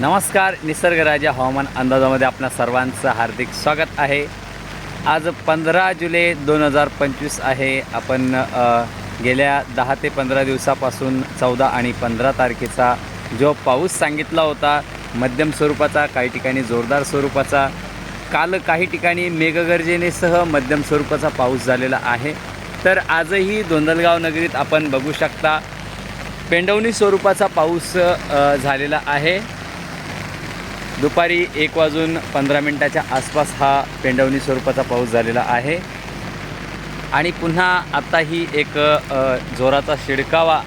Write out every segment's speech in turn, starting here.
नमस्कार निसर्गराजा हवामान अंदाजामध्ये आपणा सर्वांचं हार्दिक स्वागत आहे. आज पंधरा जुलै दोन हजार पंचवीस आहे. आपण गेल्या दहा ते पंधरा दिवसापासून चौदा आणि पंधरा तारखेचा जो पाऊस सांगितला होता मध्यम स्वरूपाचा काही ठिकाणी जोरदार स्वरूपाचा काल काही ठिकाणी मेघगर्जनेसह मध्यम स्वरूपाचा पाऊस झालेला आहे. तर आजही दोंदलगाव नगरीत आपण बघू शकता पेंडवणी स्वरूपाचा पाऊस झालेला आहे. दुपारी एक वाजून पंधरा मिनटाच्या आसपास हा पेंडवणी स्वरूपाचा पाऊस झालेला आहे. आणि पुन्हा आत्ताही एक जोराचा शिडकावा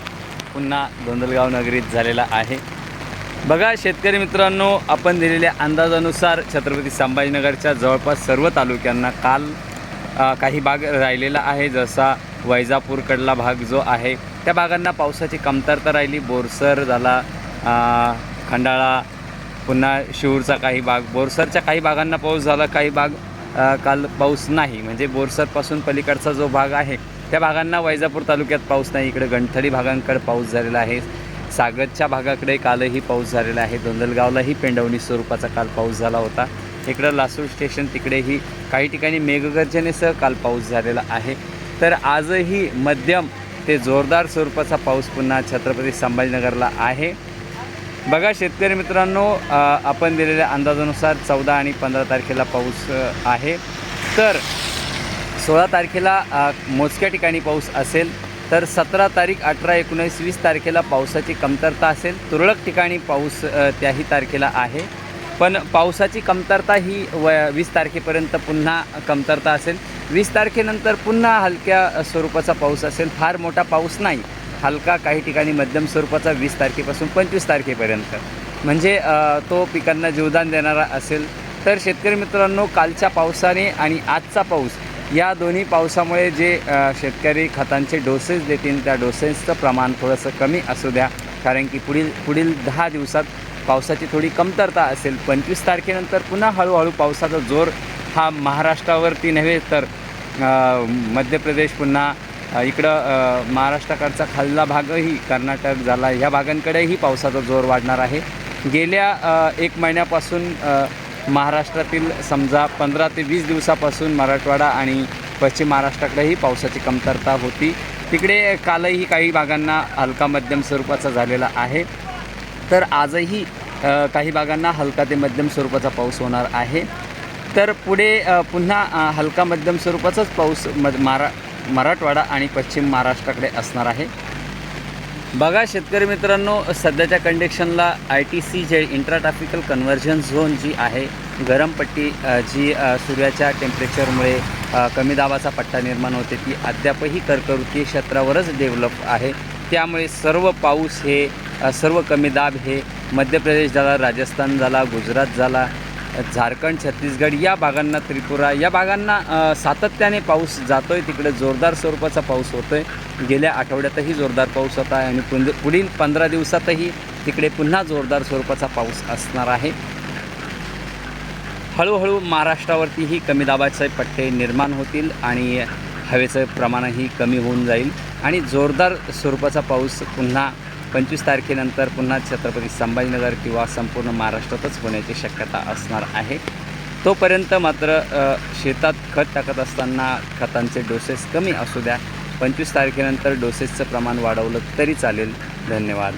पुन्हा गोंदलगाव नगरीत झालेला आहे. बघा शेतकरी मित्रांनो आपण दिलेल्या अंदाजानुसार छत्रपती संभाजीनगरच्या जवळपास सर्व तालुक्यांना काल काही भाग राहिलेला आहे. जसा वैजापूरकडला भाग जो आहे त्या भागांना पावसाची कमतरता राहिली. बोरसर झाला खंडाळा पुन्हा शिवूरचा काही भाग बोरसरच्या काही भागांना पाऊस झाला काही भाग काल पाऊस नाही. म्हणजे बोरसरपासून पलीकडचा जो भाग आहे त्या भागांना वैजापूर तालुक्यात पाऊस नाही. इकडे गणथडी भागांकडे पाऊस झालेला आहे. सागरच्या भागाकडे कालही पाऊस झालेला आहे. दोंदलगावलाही पेंडवणी स्वरूपाचा काल पाऊस झाला होता. इकडं लासूर स्टेशन तिकडेही काही ठिकाणी मेघगर्जनेसह काल पाऊस झालेला आहे. तर आजही मध्यम ते जोरदार स्वरूपाचा पाऊस पुन्हा छत्रपती संभाजीनगरला आहे. बघा शेतकरी मित्रांनो आपण दिलेल्या अंदाजानुसार चौदा आणि पंधरा तारखेला पाऊस आहे. तर सोळा तारखेला मोजक्या ठिकाणी पाऊस असेल तर सतरा तारीख अठरा एकोणीस वीस तारखेला पावसाची कमतरता असेल. तुरळक ठिकाणी पाऊस त्याही तारखेला आहे. पण पावसाची कमतरता ही व वीस तारखेपर्यंत पुन्हा कमतरता असेल. वीस तारखेनंतर पुन्हा हलक्या स्वरूपाचा पाऊस असेल. फार मोठा पाऊस नाही. हलका काही ठिकाणी मध्यम स्वरूपाचा वीस तारखेपासून पंचवीस तारखेपर्यंत. म्हणजे तो पिकांना जीवदान देणारा असेल. तर शेतकरी मित्रांनो कालच्या पावसाने आणि आजचा पाऊस या दोन्ही पावसामुळे जे शेतकरी खतांचे डोसेस देतील त्या डोसेसचं प्रमाण थोडंसं कमी असू द्या. कारण की पुढील पुढील दहा दिवसात पावसाची थोडी कमतरता असेल. पंचवीस तारखेनंतर पुन्हा हळूहळू पावसाचा जोर हा महाराष्ट्रावरती नव्हे तर मध्य प्रदेश पुन्हा इकडं महाराष्ट्राकडचा खाल्ला भागही कर्नाटक झाला ह्या भागांकडेही पावसाचा जोर वाढणार आहे. गेल्या एक महिन्यापासून महाराष्ट्रातील समजा पंधरा ते वीस दिवसापासून मराठवाडा आणि पश्चिम महाराष्ट्राकडेही पावसाची कमतरता होती. तिकडे कालही काही भागांना हलका मध्यम स्वरूपाचा झालेला आहे. तर आजही काही भागांना हलका ते मध्यम स्वरूपाचा पाऊस होणार आहे. तर पुढे पुन्हा हलका मध्यम स्वरूपाचाच पाऊस मध मारा मराठवाडा आणि पश्चिम महाराष्ट्राकडे असणार आहे. बघा शेतकरी मित्रांनो सध्याच्या कंडिशनला आय टी सी जे इंट्राट्रॉपिकल कन्व्हर्जन झोन जी आहे गरम पट्टी जी सूर्याच्या टेम्परेचरमुळे कमी दाबाचा पट्टा निर्माण होते ती अद्यापही कर्कवृत्तीय क्षेत्रावरच डेव्हलप आहे. त्यामुळे सर्व पाऊस हे सर्व कमी दाब हे मध्य प्रदेश झाला राजस्थान झाला गुजरात झाला झारखंड छत्तीसगड या भागांना त्रिपुरा या भागांना सातत्याने पाऊस जातो आहे तिकडे जोरदार स्वरूपाचा पाऊस होतो आहे गेल्या आठवड्यातही जोरदार पाऊस होता आणि पुंज पुढील पंधरा दिवसातही तिकडे पुन्हा जोरदार स्वरूपाचा पाऊस असणार आहे. हळूहळू महाराष्ट्रावरतीही कमी दाबाचे पट्टे निर्माण होतील आणि हवेचं प्रमाणही कमी होऊन जाईल आणि जोरदार स्वरूपाचा पाऊस पुन्हा पंचवीस तारखेनंतर पुन्हा छत्रपती संभाजीनगर किंवा संपूर्ण महाराष्ट्रातच होण्याची शक्यता असणार आहे. तोपर्यंत मात्र शेतात खत टाकत असताना खतांचे डोसेस कमी असू द्या. पंचवीस तारखेनंतर डोसेसचं प्रमाण वाढवलं तरी चालेल. धन्यवाद.